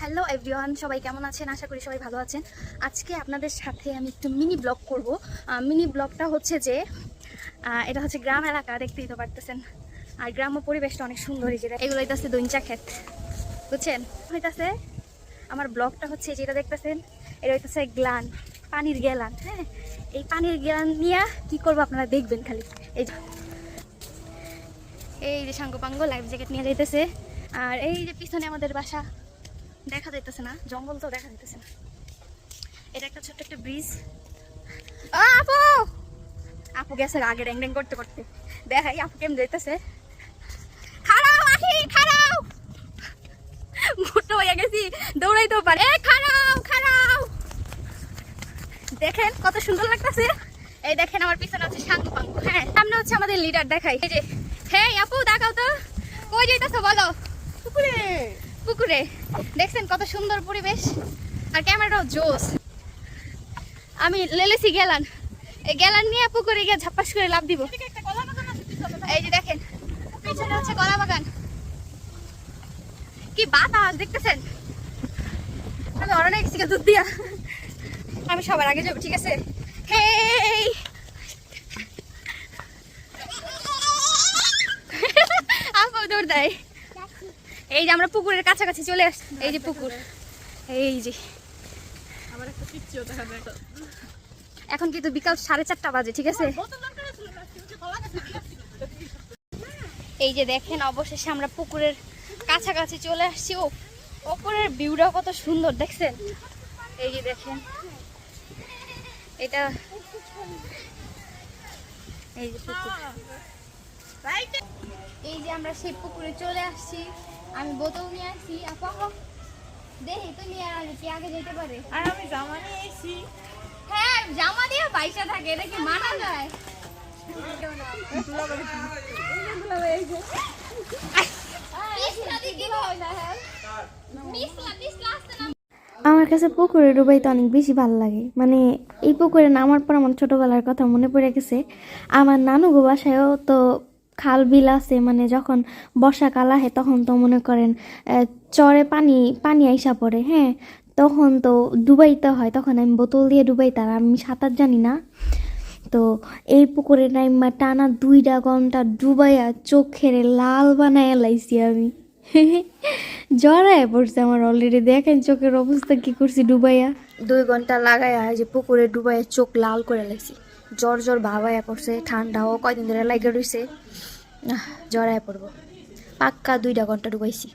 Hello everyone সবাই কেমন আছেন? আশা করি সবাই ভালো আছেন। আজকে আপনাদের সাথে আমি একটু মিনি ব্লগ করব। মিনি ব্লগটা হচ্ছে যে এটা হচ্ছে গ্রাম এলাকা, দেখতেই তো পারতেছেন। আর গ্রাম্য পরিবেশটা অনেক সুন্দর এই যে এগুলো হইতাছে দইঞ্চা ক্ষেত, বুঝছেন? হইতাছে আমার ব্লগটা হচ্ছে যেটা দেখতেছেন? এটা হইতাছে গ্লান, পানির গেলান হ্যাঁ? এই পানির গেলান নিয়ে কি করব আপনারা দেখবেন খালি। এই যে এই যে সাঙ্গপাঙ্গ লাইফ জ্যাকেট নিয়ে যাইতেছে। আর এই যে পিছনে আমাদের বাসা দেখা যাইতেছে না, জঙ্গল তো দেখা যাইতেছে না। এটা একটা ছোট্ট একটা ব্রিজ আপু! আপু গেছে আগে ড্যাং ড্যাং করতে করতে। দেখাই আপু কেমন যাইতেছে। মোটো হয়ে গেছি, দৌড়াইতেও পারে। এই খারাও খারাও দেখেন কত সুন্দর লাগতেছে। এই দেখেন আমার পিছনে হ্যাঁ সামনে হচ্ছে আমাদের লিডার দেখাই। হ্যাঁ আপু, দেখাও তো। কই যাইতেছো, বলো? পুকুরে। দেখছেন কত সুন্দর পরিবেশ। আর ক্যামেরাটাও জোস। আমি লেলেছি গেলান। এই গেলান নিয়ে পুকুরে গিয়ে ঝাপাস করে লাভ দিব। এই যে দেখেন, পিছনে হচ্ছে কলা বাগান। কি বাতাস, দেখতেছেন? আমি অরণে গেছি দুধ দিয়া। আমি সবার আগে যাব, ঠিক আছে? হেই! আপু, দৌড় দেয়। এই যে আমরা পুকুরের কাছাকাছি চলে আসছি। এই যে পুকুর। এই যে। এখন। কিন্তু বিকাল সাড়ে চারটা বাজে ঠিক আছে? এই যে দেখেন অবশেষে আমরা পুকুরের কাছাকাছি চলে আসছি। ও ওপরের ভিউটা কত সুন্দর দেখছেন? এই যে দেখেন। এটা এই যে পুকুর। এই যে আমরা সেই পুকুরে চলে আসছি। আমি বোতল নিয়ে আসছি। আপা দেখি তুমি আর কি আগে যেতে পারে? আর আমি জামা নিয়ে এসেছি। হ্যাঁ জামা দিয়ে পয়সা থাকে এটা কি মানা যায়? আমার কাছে পুকুরে ডুবাইতে অনেক বেশি ভালো লাগে। মানে এই পুকুরে নামার পর আমার ছোটোবেলার কথা মনে পড়ে গেছে। আমার নানু গো বাসায়ও তো খাল বিল আছে মানে যখন বর্ষাকাল আহে তখন তো মনে করেন চরে পানি পানি আইসা পড়ে হ্যাঁ? তখন তো ডুবাইতে হয়, তখন আমি বোতল দিয়ে ডুবাইতে আর আমি সাঁতার জানি না। তো এই পুকুরে নাইমা টানা দুইটা ঘণ্টা ডুবাইয়া চোখের লাল বানায় লাইছি আমি। জড়ায় পড়ছে আমার অলরেডি দেখেন চোখের অবস্থা কি করছি ডুবাইয়া। দুই ঘণ্টা লাগাইয়া যে পুকুরে ডুবাইয়া চোখ লাল করে লাগছি জ্বর জ্বর ভাবাইয়া পড়ছে, ঠান্ডাও কয়দিন ধরে লাগে রয়েছে জ্বরায় পড়ব। পাক্কা দুইটা ঘণ্টা ডুবাইছি